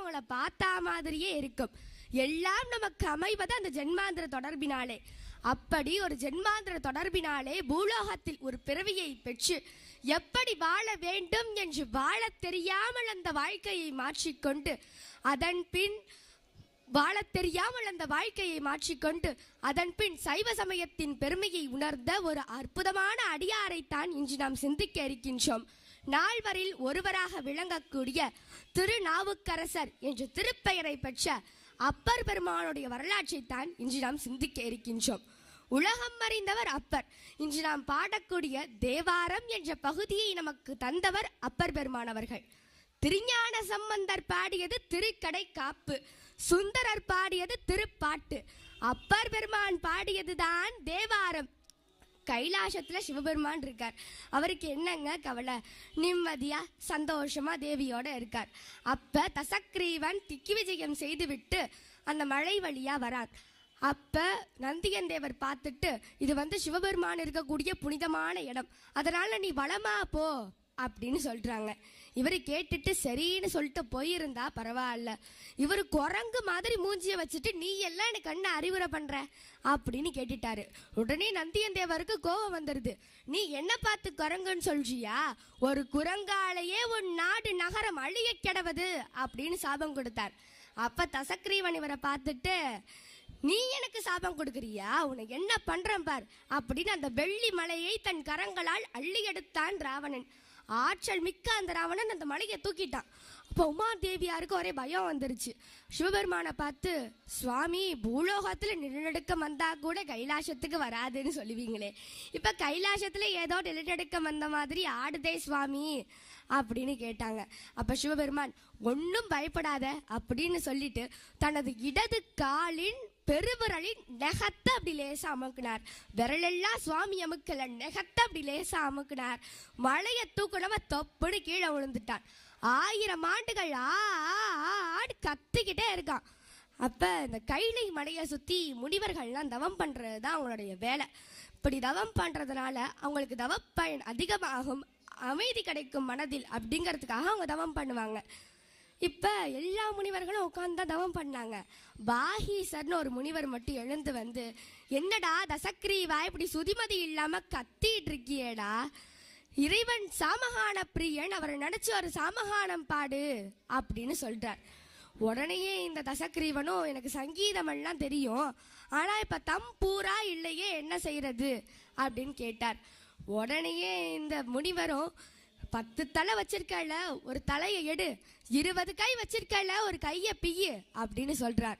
அவங்கள பார்த்தா மாதிரியே இருக்கும். எல்லாம் நமக்கு அமைவது அந்த ஜென்மாந்திர தொடர்பினாலே. அப்படி ஒரு ஜென்மாந்திர தொடர்பினாலே பூலோகத்தில் ஒரு பிறவியை பெற்று எப்படி வாழ வேண்டும் என்று வாழ தெரியாமல் அந்த வாழ்க்கையை மாற்றிக்கொண்டு அதன் பின் வாழ தெரியாமல் அந்த வாழ்க்கையை மாற்றிக்கொண்டு அதன் பின் சைவ சமயத்தின் பெருமையை உணர்ந்த ஒரு அற்புதமான அடியாரைத்தான் இன்று நாம் சிந்திக்க இருக்கின்றோம். நால்வரில் ஒருவராக விளங்கக்கூடிய திருநாவுக்கரசர் என்ற திருப்பெயரை பெற்ற அப்பர் பெருமானுடைய வரலாற்றை தான் இன்று நாம் சிந்திக்க இருக்கின்றோம். உலகம் அறிந்தவர் அப்பர். இன்று நாம் பாடக்கூடிய தேவாரம் என்ற பகுதியை நமக்கு தந்தவர் அப்பர் பெருமானவர்கள் திருஞான சம்பந்தர் பாடியது திருக்கடை காப்பு. சுந்தரர் பாடியது திருப்பாட்டு. அப்பர் பெருமான் பாடியதுதான் தேவாரம். கைலாசத்துல சிவபெருமான் இருக்கார். அவருக்கு என்னங்க கவலை? நிம்மதியா சந்தோஷமா தேவியோட இருக்கார். அப்ப தசக்ரீவன் திக்கி விஜயம் செய்துவிட்டு அந்த மலை வழியா வரார். அப்ப நந்தியன் தேவர் பார்த்துட்டு இது வந்து சிவபெருமான் இருக்கக்கூடிய புனிதமான இடம். அதனால நீ வளமா போ அப்படின்னு சொல்றாங்க. இவர் கேட்டுட்டு சரின்னு சொல்லிட்டு போயிருந்தா பரவாயில்ல. இவர் குரங்கு மாதிரி மூஞ்சியை வச்சுட்டு நீ எல்லாம் எனக்கு என்ன அறிவுரை பண்ற? அப்படின்னு கேட்டுட்டாரு. உடனே நந்தியன் தேவருக்கு கோபம் வந்துருது. நீ என்ன பார்த்து குரங்குன்னு சொல்றியா? ஒரு குரங்காலேயே உன் நாடு நகரம் அழிய கிடவது அப்படின்னு சாபம் கொடுத்தார். அப்ப தசக்ரீவன் இவரை பார்த்துட்டு நீ எனக்கு சாபம் கொடுக்குறியா? உனக்கு என்ன பண்றேன் பார்? அப்படின்னு அந்த வெள்ளி மலையை தன் கரங்களால் அள்ளி எடுத்தான் ராவணன். ஆற்றல் மிக்க அந்த ராவணன் அந்த மலையை தூக்கிட்டான். அப்போ உமாதேவியாருக்கு ஒரே பயம் வந்துருச்சு. சிவபெருமானை பார்த்து சுவாமி பூலோகத்தில் நிலநடுக்கம் வந்தால் கூட கைலாசத்துக்கு வராதுன்னு சொல்லுவீங்களே. இப்போ கைலாசத்தில் ஏதோ நிலநடுக்கம் வந்த மாதிரி ஆடுதே சுவாமி அப்படின்னு கேட்டாங்க. அப்போ சிவபெருமான் ஒன்றும் பயப்படாத அப்படின்னு சொல்லிட்டு தனது இடது காலின் பெருவிரலின் நெகத்தை அப்படி லேசா அமுக்குனார். விரலெல்லாம் சுவாமி அமுக்கல நெகத்தை அப்படி லேசா அமுக்கினார். மலையை தூக்குனவ தொப்புன்னு கீழே விழுந்துட்டான். ஆயிரம் ஆண்டுகள் ஆ ஆ, கத்திக்கிட்டே இருக்கான். அப்போ இந்த கைலை மலையை சுற்றி முனிவர்கள்லாம் தவம் பண்ணுறது தான் அவங்களுடைய வேலை. இப்படி தவம் பண்ணுறதுனால அவங்களுக்கு தவப்பயன் அதிகமாகும் அமைதி கிடைக்கும் மனதில் அப்படிங்கிறதுக்காக அவங்க தவம் பண்ணுவாங்க. இப்ப எல்லா முனிவர்களும் உட்காந்து தான் தவம் பண்ணாங்க. பாகீசர்னு ஒரு முனிவர் மட்டும் எழுந்து வந்து என்னடா தசக்ரீவா இப்படி சுதிமதி இல்லாம கத்திட்டு இருக்கியேடா இறைவன் சாமகான பிரியன் அவரை நினைச்சு ஒரு சாமகானம் பாடு அப்படின்னு சொல்றார். உடனேயே இந்த தசக்ரீவனும் எனக்கு சங்கீதம் எல்லாம் தெரியும் ஆனா இப்ப தம்பூரா இல்லையே என்ன செய்யறது அப்படின்னு கேட்டார். உடனேயே இந்த முனிவரும் பத்து தலை வச்சிருக்கல ஒரு தலையை எடு இருபது கை வச்சிருக்கல ஒரு கையை பிய்யு அப்படின்னு சொல்றார்.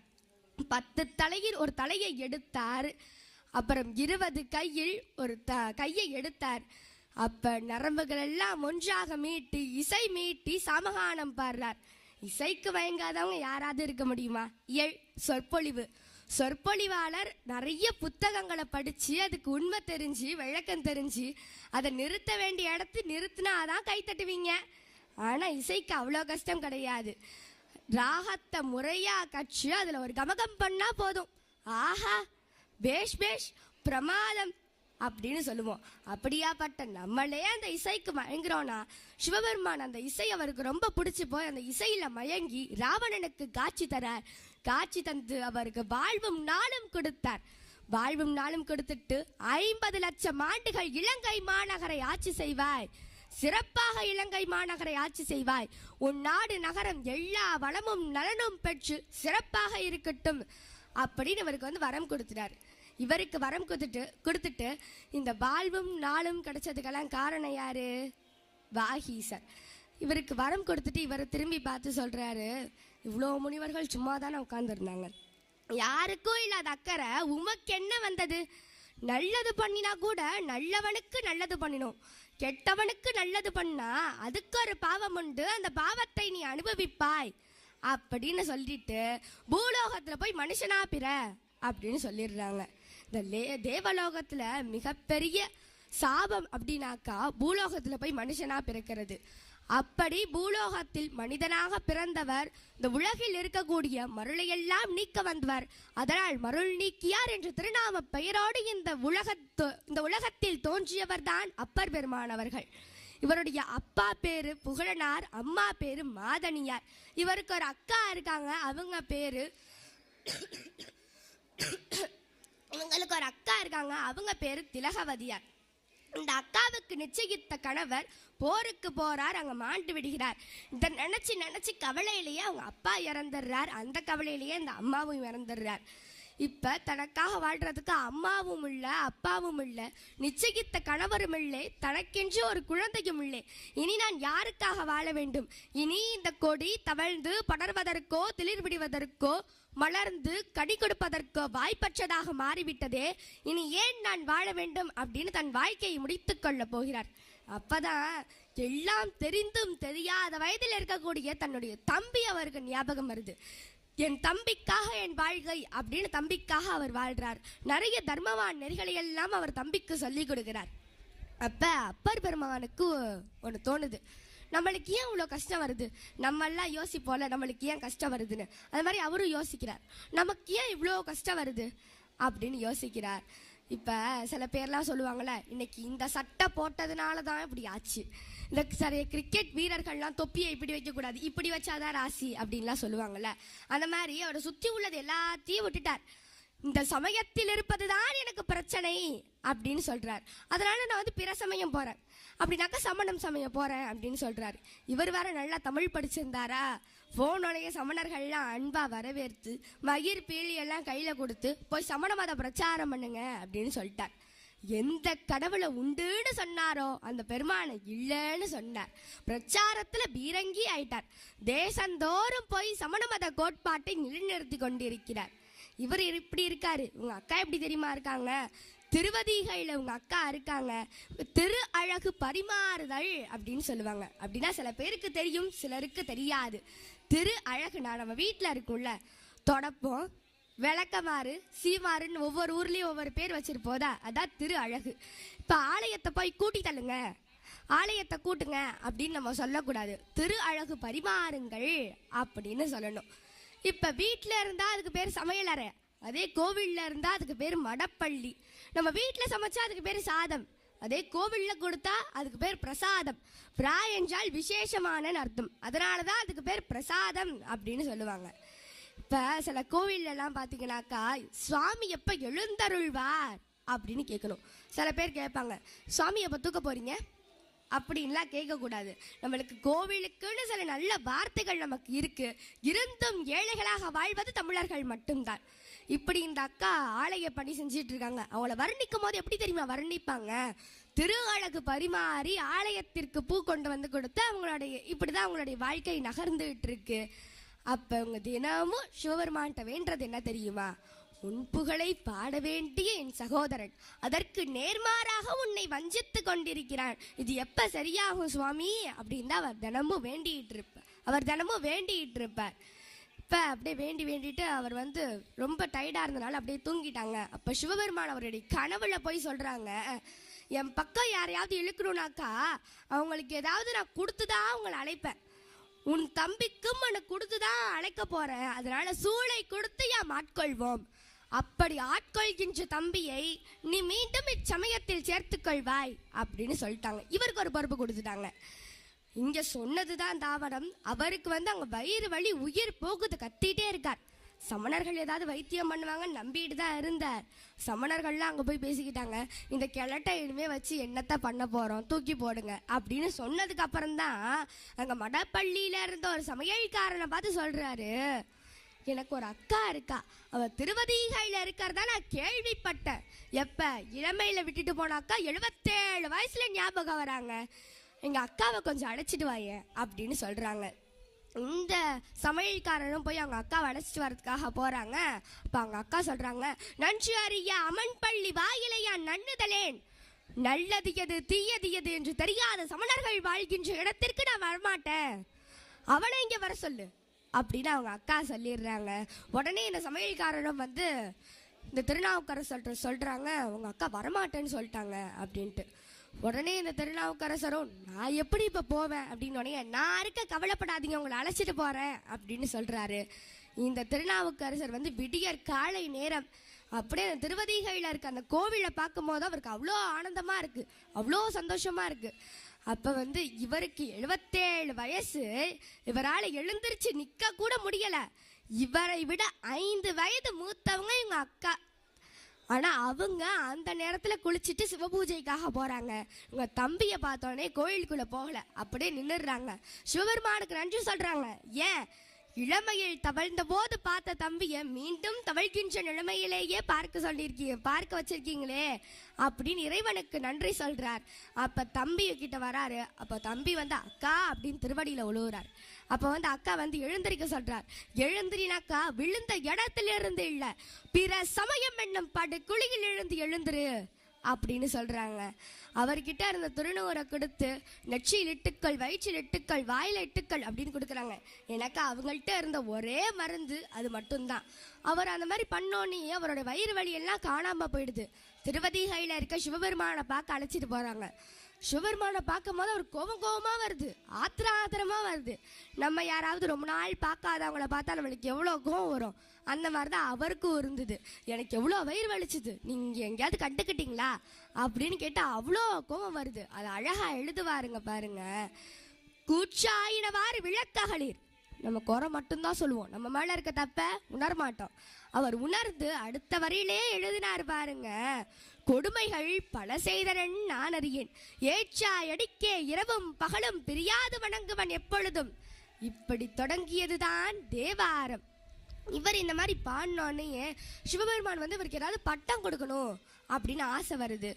பத்து தலையில் ஒரு தலையை எடுத்தார். அப்புறம் இருபது கையில் ஒரு த கையை எடுத்தார். அப்ப நரம்புகள் எல்லாம் ஒன்றாக மீட்டி இசை மீட்டி சமகானம் பாடுறார். இசைக்கு வயங்காதவங்க யாராவது இருக்க முடியுமா? இயல் சொற்பொழிவு. சொற்பொழிவாளர் நிறைய புத்தகங்களை படிச்சு அதுக்கு உண்மை தெரிஞ்சு விளக்கம் தெரிஞ்சு அதை நிறுத்த வேண்டிய இடத்து நிறுத்தினாதான் கை தட்டுவீங்க. ஆனால் இசைக்கு அவ்வளோ கஷ்டம் கிடையாது. ராகத்தை முறையாக கட்சி அதில் ஒரு கமகம் பண்ணால் போதும். ஆஹா பேஷ் பேஷ் பிரமாதம் அப்படின்னு சொல்லுவோம். அப்படியாப்பட்ட நம்மளே அந்த இசைக்கு மயங்குறோம்னா சிவபெருமான் அந்த இசை அவருக்கு ரொம்ப பிடிச்சி போய் அந்த இசையில மயங்கி ராவணனுக்கு காட்சி தரார். காட்சி தந்து அவருக்கு வாழ்வும் நாளும் கொடுத்தார். வாழ்வும் நாளும் கொடுத்துட்டு ஐம்பது லட்சம் ஆண்டுகள் இலங்கை மாநகரை ஆட்சி செய்வாய். சிறப்பாக இலங்கை மாநகரை ஆட்சி செய்வாய். உன் நாடு நகரம் எல்லா வளமும் நலனும் பெற்று சிறப்பாக இருக்கட்டும் அப்படின்னு இவருக்கு வந்து வரம் கொடுத்துட்டார். இவருக்கு வரம் கொடுத்துட்டு கொடுத்துட்டு இந்த வாழ்வும் நாளும் கிடைச்சதுக்கெல்லாம் காரணம் யாரு? வாகீசர் இவருக்கு வரம் கொடுத்துட்டு இவரை திரும்பி பார்த்து சொல்றாரு இவ்வளோ முனிவர்கள் சும்மா தானே உட்காந்துருந்தாங்க யாருக்கும் இல்லாத அக்கறை உமக்கு என்ன வந்தது? நல்லது பண்ணினா கூட நல்லவனுக்கு நல்லது பண்ணினோம். கெட்டவனுக்கு நல்லது பண்ணா அதுக்கு ஒரு பாவம் உண்டு. அந்த பாவத்தை நீ அனுபவிப்பாய். அப்படின்னு சொல்லிட்டு பூலோகத்துல போய் மனுஷனா பிற அப்படின்னு சொல்லிடுறாங்க. இந்த லே தேவலோகத்துல மிகப்பெரிய சாபம் அப்படின்னாக்கா பூலோகத்துல போய் மனுஷனா பிறக்கிறது. அப்படி பூலோகத்தில் மனிதனாக பிறந்தவர் இந்த உலகில் இருக்கக்கூடிய மருளையெல்லாம் நீக்க வந்தவர். அதனால் மருள் நீக்கியார் என்ற திருநாம பெயரோடு இந்த உலகத்து இந்த உலகத்தில் தோன்றியவர் தான் அப்பர் பெருமானவர்கள். இவருடைய அப்பா பேரு புகழனார் அம்மா பேரு மாதனியார். இவருக்கு ஒரு அக்கா இருக்காங்க அவங்க பேரு இவங்களுக்கு ஒரு அக்கா இருக்காங்க அவங்க பேரு திலகவதியார். இந்த அக்காவுக்கு நிச்சயித்த கணவர் போருக்கு போறார் அங்க மாண்டு விடுகிறார். இதை நினைச்சு நினைச்சு கவலையிலேயே அவங்க அப்பா இறந்துடுறார். அந்த கவலையிலேயே இந்த அம்மாவும் இறந்துடுறார். இப்ப தனக்காக வாழ்றதுக்கு அம்மாவும் இல்லை அப்பாவும் இல்லை நிச்சயித்த கணவரும் இல்லை தனக்கென்று ஒரு குழந்தையும் இல்லை. இனி நான் யாருக்காக வாழ வேண்டும்? இனி இந்த கொடி தவழ்ந்து படர்வதற்கோ திளிர் விடுவதற்கோ மலர்ந்து கடி கொடுப்பதற்கோ வாய்ப்பற்றதாக மாறிவிட்டதே. இனி ஏன் நான் வாழ வேண்டும் அப்படின்னு தன் வாழ்க்கையை முடித்து கொள்ளப் போகிறார். அப்பதான் எல்லாம் தெரிந்தும் தெரியாத வயதில் இருக்கக்கூடிய தன்னுடைய தம்பி அவருக்கு ஞாபகம் வருது. என் தம்பிக்காக என் வாழ்கை அப்படின்னு தம்பிக்காக அவர் வாழ்றார். நிறைய தர்மவான் நெறிகளை எல்லாம் அவர் தம்பிக்கு சொல்லி கொடுக்கிறார். அப்ப அப்பர் பெருமானுக்கு ஒன்று தோணுது. நம்மளுக்கு ஏன் இவ்வளோ கஷ்டம் வருது? நம்மெல்லாம் யோசிப்போல நம்மளுக்கு ஏன் கஷ்டம் வருதுன்னு. அது மாதிரி அவரும் யோசிக்கிறார். நமக்கு ஏன் இவ்வளோ கஷ்டம் வருது? அப்படின்னு யோசிக்கிறார். இப்போ சில பேர்லாம் சொல்லுவாங்கள்ல இன்னைக்கு இந்த சட்டை போட்டதுனால தான் இப்படி ஆச்சு. இந்த சரி கிரிக்கெட் வீரர்கள்லாம் தொப்பியை இப்படி வைக்கக்கூடாது இப்படி வச்சாதான் ராசி அப்படின்லாம் சொல்லுவாங்கள்ல அந்த மாதிரி அவரை சுற்றி உள்ளது எல்லாத்தையும் விட்டுட்டார். இந்த சமயத்தில் இருப்பதுதான் எனக்கு பிரச்சனை அப்படின்னு சொல்கிறார் அதனால நான் வந்து பிற சமயம் போகிறேன் அப்படின்னாக்கா சமணம் சமயம் போகிறேன் அப்படின்னு சொல்கிறார் இவர் வேற நல்லா தமிழ் படிச்சிருந்தாரா? போனுடைய சமணர்கள்லாம் அன்பா வரவேற்று மகிர் பீலி எல்லாம் கையில கொடுத்து போய் சமண மத பிரச்சாரம் பண்ணுங்க அப்படின்னு சொல்லிட்டார். எந்த கடவுளை உண்டுன்னு சொன்னாரோ அந்த பெருமானை இல்லைன்னு சொன்னார். பிரச்சாரத்துல பீரங்கி ஆயிட்டார். தேசந்தோறும் போய் சமண மத கோட்பாட்டை நிலைநிறுத்தி கொண்டிருக்கிறார். இவர் இப்படி இருக்காரு. உங்க அக்கா எப்படி தெரியுமா இருக்காங்க? திருவதிகையில உங்க அக்கா இருக்காங்க. திரு அழகு பரிமாறுதல் அப்படின்னு சொல்லுவாங்க. அப்படின்னா சில பேருக்கு தெரியும் சிலருக்கு தெரியாது. திரு அழகுனா நம்ம வீட்டில் இருக்கும்ல. தொடப்பம். விளக்கமாறு சீமாறுன்னு ஒவ்வொரு ஊர்லேயும் ஒவ்வொரு பேர் வச்சிருப்போதா? அதான் திரு அழகு. இப்போ ஆலயத்தை போய் கூட்டி தள்ளுங்க. ஆலயத்தை கூட்டுங்க அப்படின்னு நம்ம சொல்லக்கூடாது. திரு அழகு பரிமாறுங்கள் அப்படின்னு சொல்லணும். இப்போ வீட்டில் இருந்தால் அதுக்கு பேர் சமையலறை. அதே கோவிலில் இருந்தால் அதுக்கு பேர் மடப்பள்ளி. நம்ம வீட்டில் சமைச்சா அதுக்கு பேர் சாதம். அதே கோவில்ல கொடுத்தா அதுக்கு பேர் பிரசாதம். பிரா என்றால் விசேஷமான அர்த்தம். அதனால தான் அதுக்கு பேர் பிரசாதம் அப்படின்னு சொல்லுவாங்க. இப்போ சில கோவில்ல பார்த்தீங்கன்னாக்கா சுவாமி எப்போ எழுந்தருள்வார்? அப்படின்னு கேட்கணும் சில பேர் கேட்பாங்க சுவாமி எப்போ தூக்க போகிறீங்க அப்படின்லாம் கேட்கக்கூடாது நம்மளுக்கு கோவிலுக்குன்னு சில நல்ல வார்த்தைகள் நமக்கு இருக்குது இருந்தும் ஏழைகளாக வாழ்வது தமிழர்கள் மட்டும்தான். இப்படி இந்த அக்கா ஆலய பணி செஞ்சிட்டு இருக்காங்க அவங்கள வர்ணிக்கும் போது எப்படி தெரியுமா? வர்ணிப்பாங்க. திரு அழகு பரிமாறி ஆலயத்திற்கு பூ கொண்டு வந்து கொடுத்து அவங்களுடைய இப்படிதான் அவங்களுடைய வாழ்க்கை நகர்ந்துகிட்டு இருக்கு அப்ப அவங்க தினமும் சிவபெருமான்கிட்ட வேண்டது என்ன தெரியுமா? உன் புகழை பாட வேண்டிய என் சகோதரன். அதற்கு நேர்மாறாக உன்னை வஞ்சித்து கொண்டிருக்கிறான். இது எப்ப சரியாகும் சுவாமி? அப்படின்னு தான் அவர் தினமும் வேண்டிட்டு இருப்பார் அவர் தினமும் வேண்டிட்டு இருப்பார் அப்போ அப்படியே வேண்டி வேண்டிட்டு அவர் வந்து ரொம்ப டயர்டாக இருந்தனால அப்படியே தூங்கிட்டாங்க. அப்போ சிவபெருமான் அவருடைய கனவுல போய் சொல்கிறாங்க என் பக்கம் யாரையாவது இழுக்கணும்னாக்கா அவங்களுக்கு ஏதாவது நான் கொடுத்து தான் அவங்களை அழைப்பேன். உன் தம்பிக்கும் உனக்கு கொடுத்துதான் அழைக்க போகிறேன் அதனால் சூளை கொடுத்து யாம் ஆட்கொள்வோம் அப்படி ஆட்கொள்கின்ற தம்பியை நீ மீண்டும் இச்சமயத்தில் சேர்த்துக்கொள்வாய் அப்படின்னு சொல்லிட்டாங்க. இவருக்கு ஒரு பொறுப்பு கொடுத்துட்டாங்க. இங்க சொன்னதுதான் தாவரம். அவருக்கு வந்து அங்க வயிறு வலி உயிர் போகுது கத்திட்டே இருக்கார். சமணர்கள் ஏதாவது வைத்தியம் பண்ணுவாங்கன்னு நம்பிட்டு தான் இருந்தார். சமணர்கள்லாம் அங்கே போய் பேசிக்கிட்டாங்க. இந்த கிழட்டை இனிமே வச்சு என்னத்தை பண்ண போகிறோம் தூக்கி போடுங்க. அப்படின்னு சொன்னதுக்கு அப்புறம் தான் அங்கே மடப்பள்ளியில் இருந்த ஒரு சமையல்காரனை பார்த்து சொல்கிறாரு எனக்கு ஒரு அக்கா இருக்கா. அவள் திருவதிகையில் இருக்கிறதா நான் கேள்விப்பட்டேன். எப்போ? இளமையில் விட்டுட்டு போன அக்கா எழுபத்தேழு வயசில் ஞாபகம் வராங்க. எங்க அக்காவை கொஞ்சம் அடைச்சிட்டு வாயே அப்படின்னு சொல்றாங்க. இந்த சமையல்காரனும் போய் அவங்க அக்காவை அழைச்சிட்டு வரதுக்காக போறாங்க. அப்போ அவங்க அக்கா சொல்றாங்க நன்றி அறியா அமன் பள்ளி வாயிலையா நன்னுதலேன் நல்லது எது தீயது எது என்று தெரியாத சமணர்கள் வாழ்கின்ற இடத்திற்கு நான் வரமாட்டேன். அவனை இங்க வர சொல்லு. அப்படின்னு அவங்க அக்கா சொல்லிடுறாங்க. உடனே இந்த சமையல்காரனும் வந்து இந்த திருநாவுக்கரசர் சொல்றாங்க உங்க அக்கா வரமாட்டேன்னு சொல்லிட்டாங்க. அப்படின்ட்டு. உடனே இந்த திருநாவுக்கரசரும் நான் எப்படி இப்ப போவேன்? அப்படின்னு உடனே நான் இருக்க கவலைப்படாதீங்க உங்களை அழைச்சிட்டு போகிறேன் அப்படின்னு சொல்றாரு. இந்த திருநாவுக்கரசர் வந்து விடியற் காலை நேரம் அப்படியே அந்த திருவதிகையில் இருக்க அந்த கோவிலை பார்க்கும் போது அவருக்கு அவ்வளோ ஆனந்தமா இருக்கு அவ்வளோ சந்தோஷமா இருக்கு. அப்ப வந்து இவருக்கு எழுபத்தேழு வயசு இவரால எழுந்திருச்சு நிக்க கூட முடியல. இவரை விட ஐந்து வயது மூத்தவங்க இவங்க அக்கா ஆனால் அவங்க அந்த நேரத்தில் குளிச்சுட்டு சிவபூஜைக்காக போகிறாங்க உங்க தம்பியை பார்த்தோன்னே கோயிலுக்குள்ளே போகல. அப்படியே நின்றுடுறாங்க சிவபெருமானுக்கு நன்றி சொல்கிறாங்க ஏன்? இளமையில் தவழ்ந்த போது பார்த்த தம்பியை மீண்டும் தவழ்கின்ற நிலைமையிலேயே பார்க்க சொல்லியிருக்கீங்க பார்க்க வச்சிருக்கீங்களே அப்படின்னு இறைவனுக்கு நன்றி சொல்கிறார் அப்போ தம்பி கிட்ட வராரு. அப்போ தம்பி வந்து அக்கா அப்படின்னு திருவடியில் உழுவுறார். அப்போ வந்து அக்கா வந்து எழுந்திருக்க சொல்றார். எழுந்திரினாக்கா விழுந்த இடத்துல இருந்து இல்ல பிற சமயம் என்னும் படு குழியில் எழுந்து எழுந்துரு அப்படின்னு சொல்றாங்க. அவர்கிட்ட இருந்த திருநூறை கொடுத்து நெச்சியில் இட்டுக்கள் வயிற்றில் இட்டுக்கள் வாயில இட்டுக்கள் அப்படின்னு கொடுக்குறாங்க. எனக்கு அவங்கள்ட்ட இருந்த ஒரே மருந்து அது மட்டும்தான். அவர் அந்த மாதிரி பண்ணோன்னே அவரோட வயிறு வலியெல்லாம் காணாமல் காணாம போயிடுது. திருவதிகையில இருக்க சிவபெருமானை பார்க்க அழைச்சிட்டு போறாங்க. ஷுவர்மானை பார்க்கும் போது அவர் கோபம் கோபமா வருது. ஆத்திர ஆத்திரமாக வருது. நம்ம யாராவது ரொம்ப நாள் பார்க்காதவங்கள பார்த்தா நம்மளுக்கு எவ்வளோ கோவம் வரும். அந்த மாதிரி தான் அவருக்கும் இருந்தது. எனக்கு எவ்வளோ வயிறு வலிச்சுது. நீங்கள் எங்கேயாவது கண்டுக்கிட்டீங்களா? அப்படின்னு கேட்டால் அவ்வளோ கோபம் வருது. அது அழகா எழுதுவாருங்க பாருங்க. கூச்சாயினவாறு விளக்ககளிர் நம்ம குறை மட்டும்தான் சொல்லுவோம். நம்ம மேலே இருக்க தப்ப உணர மாட்டோம் அவர் உணர்ந்து அடுத்த வரியிலே எழுதினார் பாருங்க. கொடுமைகள் பல செய்தனன் நான் அறியேன். ஏச்சா எடிக்கே இரவும் பகலும் பிரியாது வணங்குவன் எப்பொழுதும். இப்படி தொடங்கியதுதான் தேவாரம். இவர் இந்த மாதிரி பாடினோடனே சிவபெருமான் வந்து இவருக்கு ஏதாவது பட்டம் கொடுக்கணும் அப்படின்னு ஆசை வருது.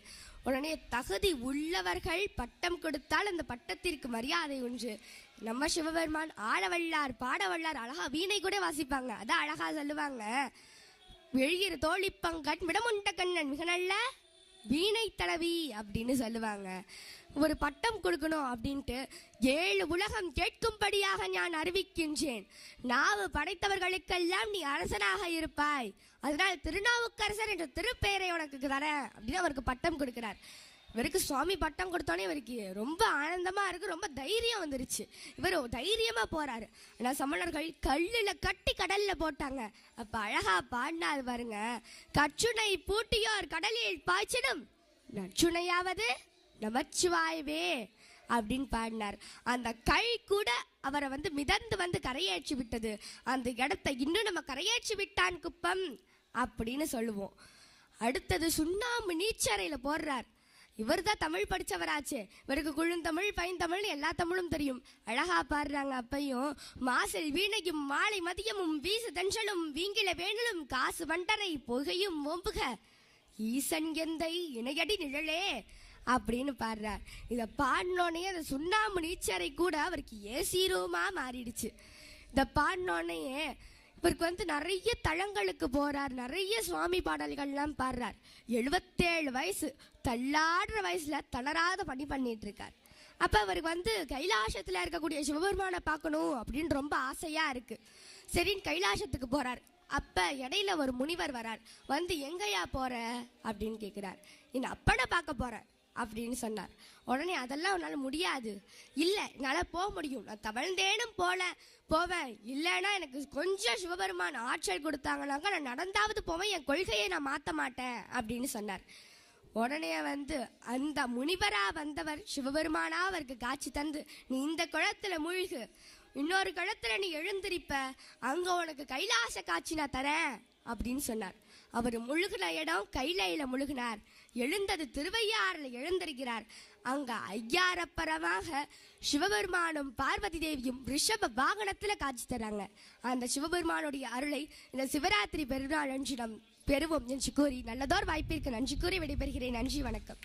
உடனே தகுதி உள்ளவர்கள் பட்டம் கொடுத்தால் அந்த பட்டத்திற்கு மரியாதை ஒன்று நம்ம சிவபெருமான் ஆடவல்லார் பாடவல்லார் அழகா வீணை கூட வாசிப்பாங்க. அதான் அழகா சொல்லுவாங்க. வெளியிற தோழிப்பங்கட் விடமுண்ட கண்ணன் மிக நல்ல வீணை தடவி அப்படின்னு சொல்லுவாங்க. ஒரு பட்டம் கொடுக்கணும் அப்படின்ட்டு ஏழு உலகம் கேட்கும்படியாக நான் அறிவிக்கின்றேன். நாவு படைத்தவர்களுக்கெல்லாம் நீ அரசனாக இருப்பாய். அதனால் திருநாவுக்கரசர் என்ற திருப்பெயரை உனக்கு தரேன் அப்படின்னு அவருக்கு பட்டம் கொடுக்கிறார். இவருக்கு சுவாமி பட்டம் கொடுத்தோன்னே இவருக்கு ரொம்ப ஆனந்தமாக இருக்குது ரொம்ப தைரியம் வந்துருச்சு. இவர் தைரியமாக போகிறாரு ஆனால் சமணர்கள் கல்லில் கட்டி கடலில் போட்டாங்க. அப்போ அழகாக பாடினார் பாருங்க கச்சுனை பூட்டியோர் கடலில் பாய்ச்சிடும் நச்சுனையாவது நமச்சிவாயவே அப்படின்னு பாடினார். அந்த கை கூட அவரை வந்து மிதந்து வந்து கரையேற்றி விட்டது. அந்த இடத்தை இன்னும் நம்ம கரையேற்றி விட்டான் குப்பம் அப்படின்னு சொல்லுவோம். அடுத்தது சுண்ணாம்பு நீச்சறையில் போடுறார். இவர் தான் தமிழ் படித்தவராச்சு இவருக்கு குழுந்தமிழ் பைந்தமிழ் எல்லா தமிழும் தெரியும். அழகா பாடுறாங்க அப்பையும். மாசில் வீணையும் மாலை மதியமும் வீசு தஞ்சலும் வீங்கில வேணலும் காசு வண்டரை புகையும் ஓம்புக. ஈசன் எந்தை இணையடி நிழலே அப்படின்னு பாடுறார். இதை பாடினோடனே அந்த சுண்ணாம்பு நீச்சரை கூட அவருக்கு ஏசி மாறிடுச்சு. இதை பாடினோடனே இவருக்கு வந்து நிறைய தளங்களுக்கு போகிறார் நிறைய சுவாமி பாடல்கள்லாம் பாடுறார். எழுபத்தேழு வயசு தள்ளாடுற வயசில் தளராத பணி பண்ணிட்டு இருக்கார் அவருக்கு வந்து கைலாசத்தில் இருக்கக்கூடிய சிவபெருமானை பார்க்கணும் அப்படின்னு ரொம்ப ஆசையாக இருக்குது சரின்னு கைலாசத்துக்கு போகிறார் அப்போ இடையில ஒரு முனிவர் வரார். வந்து எங்கயா போகிற அப்படின்னு கேட்குறார் என் அப்பனை பார்க்க போகிறேன் அப்படின்னு சொன்னார். உடனே அதெல்லாம் உன்னால் முடியாது. இல்லை என்னால் போக முடியும். நான் தவழ்ந்தேனும் போல போவேன். இல்லைன்னா எனக்கு கொஞ்சம் சிவபெருமான் ஆற்றல் கொடுத்தாங்கனாக்கா நான் நடந்தாவது போவேன். என் கொள்கையை நான் மாற்ற மாட்டேன் அப்படின்னு சொன்னார். உடனே வந்து அந்த முனிவரா வந்தவர் சிவபெருமானா அவருக்கு காட்சி தந்து நீ இந்த குளத்துல மூழ்கு. இன்னொரு குளத்துல நீ எழுந்திருப்ப. அங்க உனக்கு கைலாச காட்சி நான் தரேன். அப்படின்னு சொன்னார். அவர் முழுகின இடம் கைலையில் முழுகினார். எழுந்தது திருவையாறில் எழுந்திருக்கிறார். அங்க ஐயாரப்பரமாக சிவபெருமானும் பார்வதி தேவியும் ரிஷப வாகனத்தில் காட்சி தராங்க. அந்த சிவபெருமானுடைய அருளை இந்த சிவராத்திரி பெருநாள் அன்றிடம் பெறுவோம் என்று கூறி நல்லதோர் வாய்ப்பிற்கு நன்றி கூறி விடைபெறுகிறேன். நன்றி வணக்கம்.